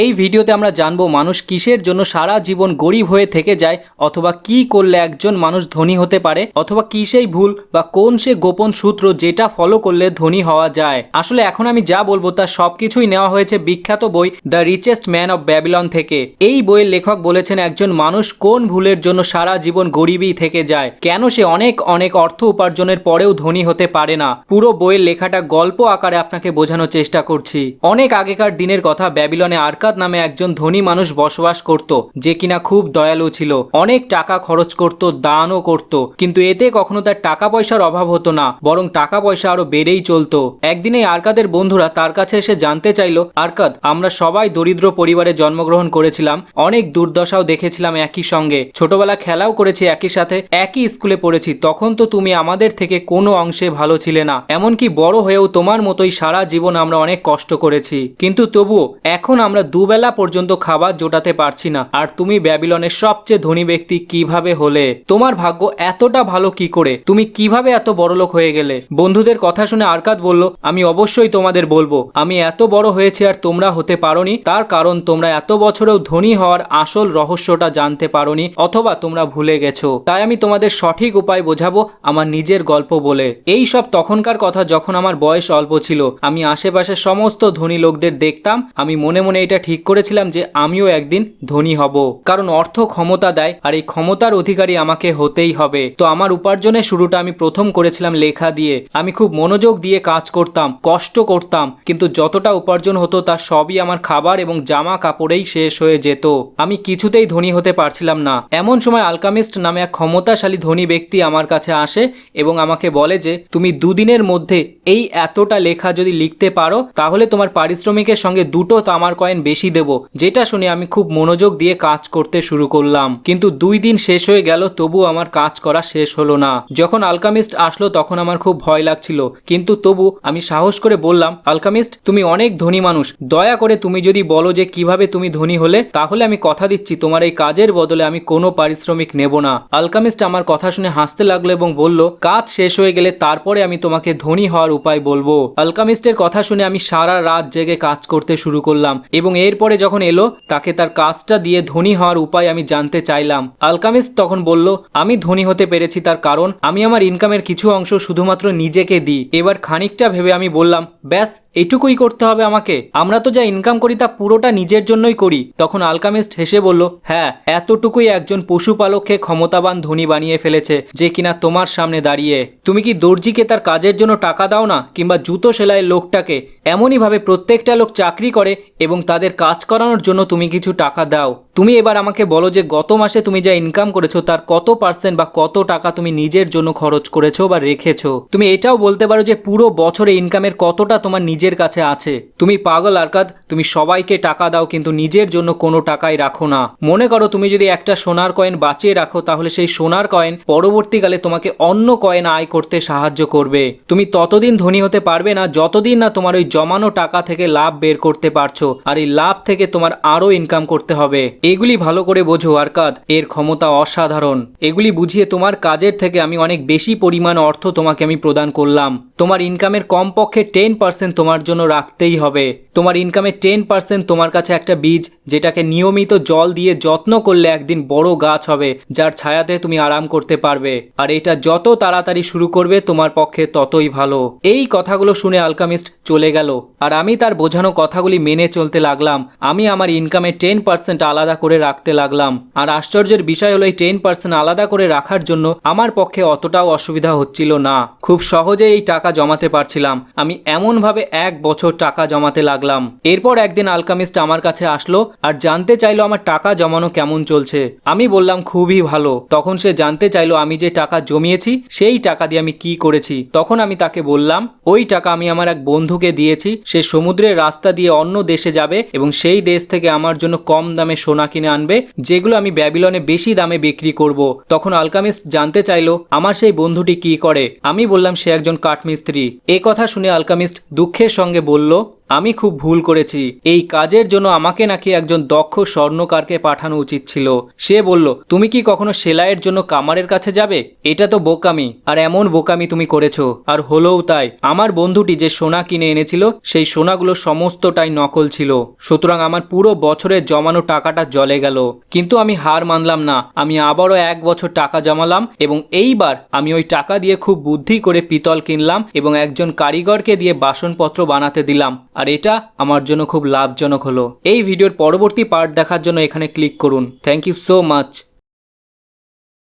এই ভিডিওতে আমরা জানব মানুষ কিসের জন্য সারা জীবন গরিব হয়ে থেকে যায় অথবা কি করলে একজন মানুষ ধনী হতে পারে অথবা কি সেই ভুল বা কোন সে গোপন সূত্র যেটা ফলো করলে ধনী হওয়া যায়। আসলে এখন আমি যা বলব তা সবকিছুই নেওয়া হয়েছে বিখ্যাত বই the richest man of Babylon থেকে। এই বইয়ের লেখক বলেছেন, একজন মানুষ কোন ভুলের জন্য সারা জীবন গরিবই থেকে যায়? কেন সে অনেক অনেক অর্থ উপার্জনের পরেও ধনী হতে পারে না? পুরো বইয়ের লেখাটা গল্প আকারে আপনাকে বোঝানোর চেষ্টা করছি। অনেক আগেকার দিনের কথা ব্যাবিলনে আরকাদ নামে একজন ধনী মানুষ বসবাস করত, যে কিনা খুব দয়ালু ছিল। অনেক টাকা খরচ করত, দানও করত। কিন্তু এতে কখনো তার টাকা পয়সার অভাব হতো না, বরং টাকা পয়সা আরও বেড়েই চলতো। একদিনে আরকাদের বন্ধুরা তার কাছে এসে জানতে চাইলো, আরকাদ, আমরা সবাই দরিদ্র পরিবারে জন্মগ্রহণ করেছিলাম। অনেক দুর্দশাও দেখেছিলাম একই সঙ্গে। ছোটবেলা খেলাও করেছি একই সাথে, একই স্কুলে পড়েছি। তখন তো তুমি আমাদের থেকে কোনো অংশে ভালো ছিলে না। এমনকি বড় হয়েও তোমার মতোই সারা জীবন আমরা অনেক কষ্ট করেছি। কিন্তু তবুও, এখন আমরা দুবেলা পর্যন্ত খাবার জোটাতে পারছি না। আর তুমি ব্যাবিলনের সবচেয়ে ধনী ব্যক্তি কীভাবে হলে? তোমার ভাগ্য এতটা ভালো কি করে? তুমি কীভাবে এত বড়লোক হয়ে গেলে? বন্ধুদের কথা শুনে আরকাত বলল, আমি অবশ্যই তোমাদের বলব। আমি এত বড় হয়েছি আর তোমরা হতে পারোনি। তার কারণ তোমরা এত বছরেও ধনী হওয়ার আসল রহস্যটা জানতে পারোনি, অথবা তোমরা ভুলে গেছো। তাই আমি তোমাদের সঠিক উপায় বোঝাবো আমার নিজের গল্প বলে। এই সব তখনকার কথা যখন আমার বয়স অল্প ছিল, আমি আশেপাশে সমস্ত ধনী লোকদের দেখতাম। আমি মনে মনে এটা ঠিক করেছিলাম যে আমিও একদিন ধনী হব। কারণ অর্থ ক্ষমতা দেয়, আর এই ক্ষমতার অধিকারী আমাকে হতেই হবে। তো আমার উপার্জনের শুরুটা আমি প্রথম করেছিলাম লেখা দিয়ে। আমি খুব মনোযোগ দিয়ে কাজ করতাম, কষ্ট করতাম, কিন্তু যতটা উপার্জন হতো তা সবই আমার খাবার এবং জামা কাপড়েই শেষ হয়ে যেত। আমি কিছুতেই ধনী হতে পারছিলাম না। এমন সময় আলকামিস্ট নামে এক ক্ষমতাশালী ধনী ব্যক্তি আমার কাছে আসে এবং আমাকে বলে যে, তুমি দুদিনের মধ্যে এই এতটা লেখা যদি লিখতে পারো, তাহলে তোমার পারিশ্রমিকের সঙ্গে দুটো তামার কয়েন বেশি দেব, যেটা শুনে আমি খুব মনোযোগ দিয়ে কাজ করতে শুরু করলাম। কিন্তু দুই দিন শেষ হয়ে গেল তবু আমার কাজ করা শেষ হলো না। যখন আলকামিস্ট আসলো, তখন আমার খুব ভয় লাগছিল। কিন্তু তবু আমি সাহস করে বললাম, আলকামিস্ট, তুমি অনেক ধনী মানুষ। দয়া করে তুমি যদি বলো যে কীভাবে তুমি ধনী হলে, তাহলে আমি কথা দিচ্ছি। তোমার এই কাজের বদলে আমি কোনো পারিশ্রমিক নেব না। আলকামিস্ট আমার কথা শুনে হাসতে লাগল এবং বলল, কাজ শেষ হয়ে গেলে তারপরে আমি তোমাকে ধনী হওয়ার উপায় বলব। আলকামিস্টের কথা শুনে আমি সারা রাত জেগে কাজ করতে শুরু করলাম এবং এরপরে যখন এলো, তাকে তার কাজটা দিয়ে ধনী হওয়ার উপায় আমি জানতে চাইলাম। আলকামিস্ট তখন বলল, আমি ধনী হতে পেরেছি তার কারণ, আমি আমার ইনকামের কিছু অংশ শুধুমাত্র নিজেকে দিই। এবার খানিকটা ভেবে আমি বললাম, ব্যাস এইটুকুই করতে হবে আমাকে। আমরা তো যা ইনকাম করি তা পুরোটা নিজের জন্যই করি। তখন আলকামিস্ট হেসে বলল হ্যাঁ এতটুকুই একজন পশুপালককে ক্ষমতাবান ধনী বানিয়ে ফেলেছে, যে কিনা তোমার সামনে দাঁড়িয়ে। তুমি কি দর্জিকে তার কাজের জন্য টাকা দাও না, কিংবা জুতো সেলাইয়ের লোকটাকে? এমনইভাবে প্রত্যেকটা লোক চাকরি করে এবং তাদের কাজ করানোর জন্য তুমি কিছু টাকা দাও। তুমি এবার আমাকে বলো যে গত মাসে তুমি যা ইনকাম করেছ, তার কত পার্সেন্ট বা কত টাকা তুমি নিজের জন্য খরচ করেছ বা রেখেছো? তুমি এটাও বলতে পারো যে পুরো বছরে ইনকামের কতটা তোমার নিজের কাছে আছে। তুমি পাগল আরকাদ, তুমি সবাইকে টাকা দাও কিন্তু নিজের জন্য কোনো টাকাই রাখো না। মনে করো তুমি যদি একটা সোনার কয়েন বাঁচিয়ে রাখো, তাহলে সেই সোনার কয়েন পরবর্তীকালে তোমাকে অন্য কয়েন আয় করতে সাহায্য করবে। তুমি ততদিন ধনী হতে পারবে না, যতদিন না তোমার ওই জমানো টাকা থেকে লাভ বের করতে পারছ, আর এই লাভ থেকে তোমার আরও ইনকাম করতে হবে। এগুলি ভালো করে বোঝো, আরকাদ, এর ক্ষমতা অসাধারণ। এগুলি বুঝিয়ে তোমার কাজের থেকে আমি অনেক বেশি পরিমাণ অর্থ তোমাকে আমি প্রদান করলাম। তোমার ইনকামের কমপক্ষে টেন পার্সেন্ট তোমার জন্য রাখতেই হবে। তোমার ইনকামের টেন পার্সেন্ট তোমার কাছে একটা বীজ, যেটাকে নিয়মিত জল দিয়ে যত্ন করলে একদিন বড় গাছ হবে, যার ছায়াতে তুমি আরাম করতে পারবে। আর এটা যত তাড়াতাড়ি শুরু করবে, তোমার পক্ষে ততই ভালো। এই কথাগুলো শুনে আলকামিস্ট চলে গেল। আর আমি তার বোঝানো কথাগুলি মেনে চলতে লাগলাম। আমি আমার ইনকামের টেন পার্সেন্ট আলাদা করে রাখতে লাগলাম। আর আশ্চর্যের বিষয় হলো, এই টেন পার্সেন্ট আলাদা করে রাখার জন্য আমার পক্ষে অতটাও অসুবিধা হচ্ছিল না। খুব সহজে এই টাকা জমাতে পারছিলাম। আমি এমনভাবে এক বছর টাকা জমাতে লাগলাম। এরপর একদিন আলকামিস্ট আমার কাছে আসলো আর জানতে চাইলো আমার টাকা জমানো কেমন চলছে। আমি বললাম, খুবই ভালো। তখন সে জানতে চাইলো, আমি যে টাকা জমিয়েছি, সেই টাকা দিয়ে আমি কি করেছি? তখন আমি তাকে বললাম, ওই টাকা আমি আমার এক বন্ধুকে দিয়েছি। সে সমুদ্রের রাস্তা দিয়ে অন্য দেশে যাবে এবং সেই দেশ থেকে আমার জন্য কম দামে সোনা কিনে আনবে, যেগুলো আমি ব্যাবিলনে বেশি দামে বিক্রি করব। তখন আলকামিস্ট জানতে চাইল, আমার সেই বন্ধুটি কি করে? আমি বললাম, সে একজন কাঠমিস্ত্রি। এ কথা শুনে আলকামিস্ট দুঃখের সঙ্গে বলল আমি খুব ভুল করেছি। এই কাজের জন্য আমাকে নাকি একজন দক্ষ স্বর্ণকারকে পাঠানো উচিত ছিল। সে বলল, তুমি কি কখনো সেলাইয়ের জন্য কামারের কাছে যাবে? এটা তো বোকামি, আর এমন বোকামি তুমি করেছ। আর হলোও তাই, আমার বন্ধুটি যে সোনা কিনে এনেছিল, সেই সোনাগুলো সমস্তটাই নকল ছিল। সুতরাং আমার পুরো বছরের জমানো টাকাটা জলে গেল। কিন্তু আমি হার মানলাম না। আমি আবারও এক বছর টাকা জমালাম এবং এইবার আমি ওই টাকা দিয়ে খুব বুদ্ধি করে পিতল কিনলাম এবং একজন কারিগরকে দিয়ে বাসনপত্র বানাতে দিলাম। আর এটা আমার জন্য খুব লাভজনক হলো। এই ভিডিওর পরবর্তী পার্ট দেখার জন্য এখানে ক্লিক করুন। Thank you so much